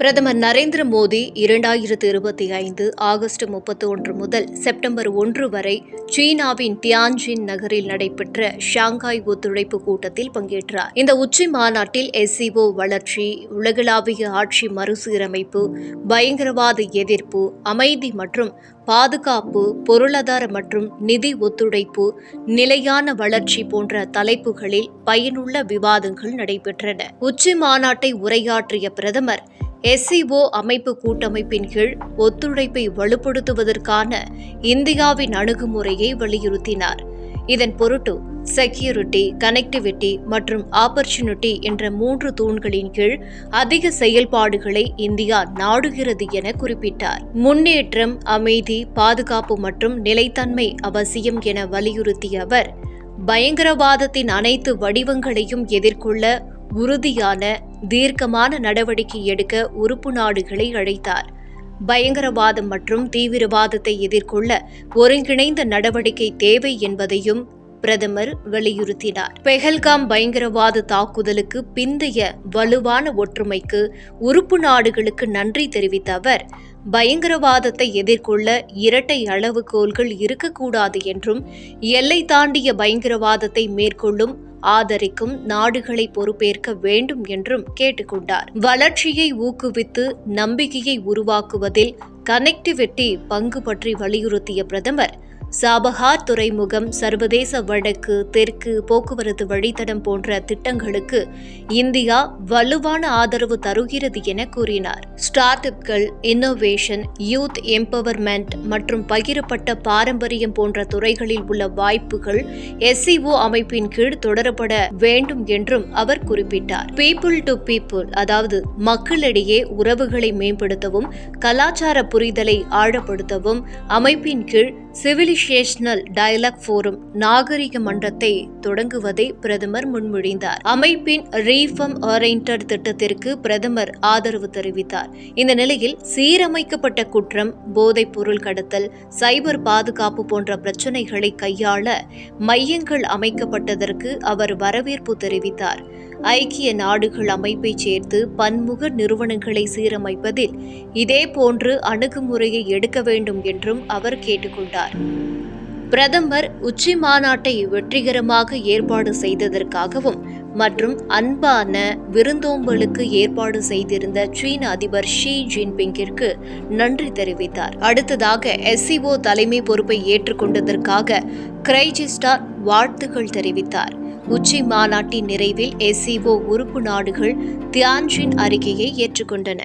பிரதமர் நரேந்திர மோடி இரண்டாயிரத்து இருபத்தி ஐந்து ஆகஸ்ட் முப்பத்தி ஒன்று முதல் செப்டம்பர் ஒன்று வரை சீனாவின் தியான்ஜின் நகரில் நடைபெற்ற ஷாங்காய் ஒத்துழைப்பு கூட்டத்தில் பங்கேற்றார். இந்த உச்சி மாநாட்டில் எஸ்சிஓ வளர்ச்சி உலகளாவிய ஆட்சி மறுசீரமைப்பு பயங்கரவாத எதிர்ப்பு அமைதி மற்றும் பாதுகாப்பு பொருளாதார மற்றும் நிதி ஒத்துழைப்பு நிலையான வளர்ச்சி போன்ற தலைப்புகளில் பயனுள்ள விவாதங்கள் நடைபெற்றன. உச்சி மாநாட்டை உரையாற்றிய பிரதமர் எஸ்சிஓ அமைப்பு கூட்டமைப்பின் கீழ் ஒத்துழைப்பை வலுப்படுத்துவதற்கான இந்தியாவின் அணுகுமுறையை வலியுறுத்தினார். இதன் பொருட்டு செக்யூரிட்டி கனெக்டிவிட்டி மற்றும் ஆப்பர்ச்சுனிட்டி என்ற மூன்று தூண்களின் கீழ் அதிக செயல்பாடுகளை இந்தியா நாடுகிறது என குறிப்பிட்டார். முன்னேற்றம் அமைதி பாதுகாப்பு மற்றும் நிலைத்தன்மை அவசியம் என வலியுறுத்திய அவர் பயங்கரவாதத்தின் அனைத்து வடிவங்களையும் எதிர்கொள்ள உறுதியான தீர்க்கமான நடவடிக்கை எடுக்க உறுப்பு நாடுகளை அழைத்தார். பயங்கரவாதம் மற்றும் தீவிரவாதத்தை எதிர்கொள்ள ஒருங்கிணைந்த நடவடிக்கை தேவை என்பதையும் பிரதமர் வலியுறுத்தினார். பெஹல்காம் பயங்கரவாத தாக்குதலுக்கு பிந்தைய வலுவான ஒற்றுமைக்கு உறுப்பு நாடுகளுக்கு நன்றி தெரிவித்த அவர் பயங்கரவாதத்தை எதிர்கொள்ள இரட்டை அளவுகோல்கள் இருக்கக்கூடாது என்றும் எல்லை தாண்டிய பயங்கரவாதத்தை மேற்கொள்ளும் ஆதரிக்கும் நாடுகளை பொறுப்பேற்க வேண்டும் என்றும் கேட்டுக்கொண்டார். வளர்ச்சியை ஊக்குவித்து நம்பிக்கையை உருவாக்குவதில் கனெக்டிவிட்டி பங்கு பற்றி வலியுறுத்திய பிரதமர் சாபஹார் துறைமுகம் சர்வதேச வடக்கு தெற்கு போக்குவரத்து வழித்தடம் போன்ற திட்டங்களுக்கு இந்தியா வலுவான ஆதரவு தருகிறது என கூறினார். ஸ்டார்ட் அப்கள் இன்னோவேஷன் யூத் எம்பவர்மெண்ட் மற்றும் பகிரப்பட்ட பாரம்பரியம் போன்ற துறைகளில் உள்ள வாய்ப்புகள் எஸ்சிஓ அமைப்பின் கீழ் தொடரப்பட வேண்டும் என்றும் அவர் குறிப்பிட்டார். பீப்புள் டு பீப்புள் அதாவது மக்களிடையே உறவுகளை மேம்படுத்தவும் கலாச்சார புரிதலை ஆழப்படுத்தவும் அமைப்பின் கீழ் சிவிலிசேஷனல் டயலாக் போரம் நாகரிக மன்றத்தை தொடங்குவதை பிரதமர் முன்மொழிந்தார். அமைப்பின் ரீஃபம் ஓரியன்டட் திட்டத்திற்கு பிரதமர் ஆதரவு தெரிவித்தார். இந்த நிலையில் சீரமைக்கப்பட்ட குற்றம் போதைப் பொருள் கடத்தல் சைபர் பாதுகாப்பு போன்ற பிரச்சினைகளை கையாள மையங்கள் அமைக்கப்பட்டதற்கு அவர் வரவேற்பு தெரிவித்தார். ஐக்கிய நாடுகள் அமைப்பைச் சேர்த்து பன்முக நிறுவனங்களை சீரமைப்பதில் இதேபோன்று அணுகுமுறையை எடுக்க வேண்டும் என்றும் அவர் கேட்டுக்கொண்டார். பிரதமர் உச்சி மாநாட்டை வெற்றிகரமாக ஏற்பாடு செய்ததற்காகவும் மற்றும் அன்பான விருந்தோம்பலுக்கு ஏற்பாடு செய்திருந்த சீன அதிபர் ஷி ஜின்பிங்கிற்கு நன்றி தெரிவித்தார். அடுத்ததாக எஸ்சிஓ தலைமை பொறுப்பை ஏற்றுக்கொண்டதற்காக கிரைஜிஸ்டார் வாழ்த்துகள் தெரிவித்தார். உச்சி மாநாட்டின் நிறைவில் எஸ்சிஓ உறுப்பு நாடுகள் தியான்ஜின் அறிக்கையை ஏற்றுக்கொண்டன.